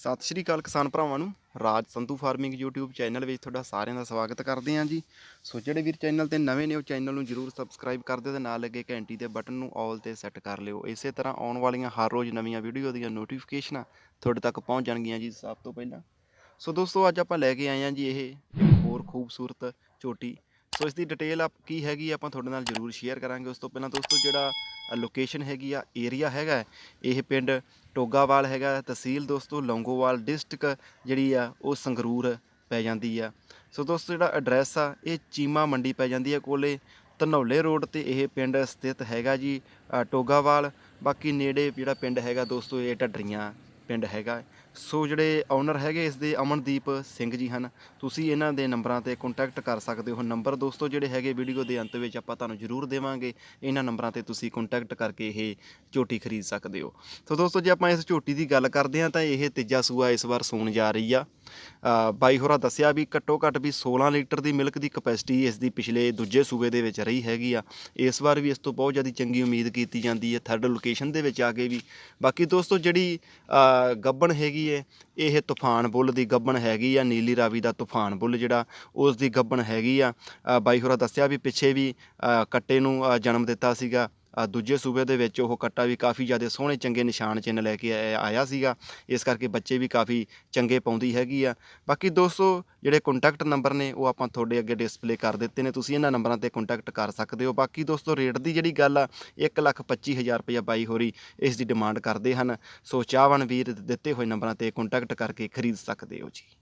ਸਤਿ ਸ਼੍ਰੀ ਅਕਾਲ ਕਿਸਾਨ ਭਰਾਵਾਂ ਨੂੰ। Raj Sandhu farming YouTube channel ਵਿੱਚ ਤੁਹਾਡਾ ਸਾਰਿਆਂ ਦਾ ਸਵਾਗਤ ਕਰਦੇ ਹਾਂ ਜੀ। ਸੋ ਜਿਹੜੇ ਵੀਰ ਚੈਨਲ ਤੇ ਨਵੇਂ ਨੇ, ਉਹ ਚੈਨਲ ਨੂੰ ਜਰੂਰ ਸਬਸਕ੍ਰਾਈਬ ਕਰ ਦਿਓ ਤੇ ਨਾਲ ਲੱਗੇ ਘੰਟੀ ਦੇ ਬਟਨ ਨੂੰ ਆਲ ਤੇ ਸੈੱਟ ਕਰ ਲਿਓ। ਇਸੇ ਤਰ੍ਹਾਂ ਆਉਣ ਵਾਲੀਆਂ ਹਰ ਰੋਜ਼ ਨਵੀਆਂ ਵੀਡੀਓ ਦੀਆਂ ਨੋਟੀਫਿਕੇਸ਼ਨਾਂ ਤੁਹਾਡੇ ਤੱਕ ਪਹੁੰਚ ਜਾਣਗੀਆਂ ਜੀ ਸਭ ਤੋਂ ਪਹਿਲਾਂ। ਸੋ ਦੋਸਤੋ, ਅੱਜ ਆਪਾਂ ਲੈ ਕੇ ਆਏ ਹਾਂ ਜੀ ਇਹ ਹੋਰ ਖੂਬਸੂਰਤ ਝੋਟੀ ਸੋ ਇਸ ਦੀ ਡਿਟੇਲ ਆਪ ਕੀ ਹੈਗੀ ਆਪਾਂ ਤੁਹਾਡੇ ਨਾਲ ਜਰੂਰ ਸ਼ੇਅਰ ਕਰਾਂਗੇ। ਉਸ ਤੋਂ ਪਹਿਲਾਂ ਦੋਸਤੋ, ਜਿਹੜਾ ਲੋਕੇਸ਼ਨ ਹੈਗੀ ਆ ਏਰੀਆ ਹੈਗਾ ਇਹ ਪਿੰਡ ਟੋਗਾਵਾਲ ਹੈਗਾ ਤਹਿਸੀਲ ਦੋਸਤੋ, ਲੌਂਗੋਵਾਲ ਡਿਸਟ੍ਰਿਕਟ ਜਿਹੜੀ ਆ, ਉਹ ਸੰਗਰੂਰ ਪੈ ਜਾਂਦੀ ਆ। ਸੋ ਦੋਸਤੋ, ਜਿਹੜਾ ਐਡਰੈਸ ਆ, ਇਹ ਚੀਮਾ ਮੰਡੀ ਪੈ ਜਾਂਦੀ ਆ ਕੋਲੇ। ਧਨੌਲੇ ਰੋਡ ਤੇ ਇਹ ਪਿੰਡ ਸਥਿਤ ਹੈਗਾ ਜੀ ਟੋਗਾਵਾਲ। ਬਾਕੀ ਨੇੜੇ ਜਿਹੜਾ ਪਿੰਡ ਹੈਗਾ ਦੋਸਤੋ, ਇਹ ਢੱਡਰੀਆਂ ਪਿੰਡ ਹੈਗਾ। ਸੋ ਜਿਹੜੇ ਓਨਰ ਹੈਗੇ, ਇਸ ਦੇ ਅਮਨਦੀਪ ਸਿੰਘ ਜੀ ਹਨ। ਤੁਸੀਂ ਇਹਨਾਂ ਦੇ ਨੰਬਰਾਂ ਤੇ ਕੰਟੈਕਟ ਕਰ ਸਕਦੇ ਹੋ। ਨੰਬਰ ਦੋਸਤੋ, ਜਿਹੜੇ ਹੈਗੇ ਵੀਡੀਓ ਦੇ ਅੰਤ ਵਿੱਚ ਆਪਾਂ ਤੁਹਾਨੂੰ ਜ਼ਰੂਰ ਦੇਵਾਂਗੇ। ਇਹਨਾਂ ਨੰਬਰਾਂ ਤੇ ਤੁਸੀਂ ਕੰਟੈਕਟ ਕਰਕੇ ਇਹ ਝੋਟੀ ਖਰੀਦ ਸਕਦੇ ਹੋ। ਸੋ ਦੋਸਤੋ, ਜੇ ਆਪਾਂ ਇਸ ਝੋਟੀ ਦੀ ਗੱਲ ਕਰਦੇ ਹਾਂ, ਤਾਂ ਇਹ ਤੀਜਾ ਸੂਆ ਇਸ ਵਾਰ ਸੂਣ ਜਾ ਰਹੀ ਆ। ਬਾਈ ਹੋਰਾਂ ਦੱਸਿਆ ਵੀ ਘੱਟੋ ਘੱਟ ਵੀ 16 ਲੀਟਰ ਦੀ ਮਿਲਕ ਦੀ ਕਪੈਸਿਟੀ ਇਸ ਦੀ ਪਿਛਲੇ ਦੂਜੇ ਸੂਬੇ ਦੇ ਵਿੱਚ ਰਹੀ ਹੈਗੀ ਆ। ਇਸ ਵਾਰ ਵੀ ਇਸ ਤੋਂ ਬਹੁਤ ਜ਼ਿਆਦਾ ਚੰਗੀ ਉਮੀਦ ਕੀਤੀ ਜਾਂਦੀ ਹੈ ਥਰਡ ਲੋਕੇਸ਼ਨ ਦੇ ਵਿੱਚ ਆ ਕੇ ਵੀ। ਬਾਕੀ ਦੋਸਤੋ ਜਿਹੜੀ ਗੱਬਣ ਹੈਗੀ ਹੈ ਇਹ ਤੂਫਾਨ ਬੁੱਲ ਦੀ ਗੱਬਣ ਹੈਗੀ ਆ, ਨੀਲੀ ਰਾਵੀ ਦਾ ਤੂਫਾਨ ਬੁੱਲ ਜਿਹੜਾ, ਉਸ ਦੀ ਗੱਬਣ ਹੈਗੀ ਆ। ਬਾਈ ਹੋਰਾਂ ਦੱਸਿਆ ਵੀ ਪਿੱਛੇ ਵੀ ਕੱਟੇ ਨੂੰ ਜਨਮ ਦਿੱਤਾ ਸੀਗਾ। ਦੂਜੇ ਸੂਬੇ ਦੇ ਵਿੱਚ ਉਹ ਕੱਟਾ ਵੀ ਕਾਫੀ ਜ਼ਿਆਦਾ ਸੋਹਣੇ ਚੰਗੇ ਨਿਸ਼ਾਨ ਚਿੰਨ ਲੈ ਕੇ ਆਇਆ- ਸੀਗਾ। ਇਸ ਕਰਕੇ ਬੱਚੇ ਵੀ ਕਾਫੀ ਚੰਗੇ ਪਾਉਂਦੀ ਹੈਗੀ ਆ। ਬਾਕੀ ਦੋਸਤੋ, ਜਿਹੜੇ ਕੰਟੈਕਟ ਨੰਬਰ ਨੇ, ਉਹ ਆਪਾਂ ਤੁਹਾਡੇ ਅੱਗੇ ਡਿਸਪਲੇ ਕਰ ਦਿੱਤੇ ਨੇ। ਤੁਸੀਂ ਇਹਨਾਂ ਨੰਬਰਾਂ ਤੇ ਕੰਟੈਕਟ ਕਰ ਸਕਦੇ ਹੋ। ਬਾਕੀ ਦੋਸਤੋ ਰੇਟ ਦੀ ਜਿਹੜੀ ਗੱਲ ਆ 125000 ਰੁਪਇਆ ਬਾਈ ਹੋਰੀ ਇਸ ਦੀ ਡਿਮਾਂਡ ਕਰਦੇ ਹਨ। ਸੋ ਚਾਹਵਾਨ ਵੀਰ ਦਿੱਤੇ ਹੋਏ ਨੰਬਰਾਂ ਤੇ ਕੰਟੈਕਟ ਕਰਕੇ ਖਰੀਦ ਸਕਦੇ ਹੋ ਜੀ।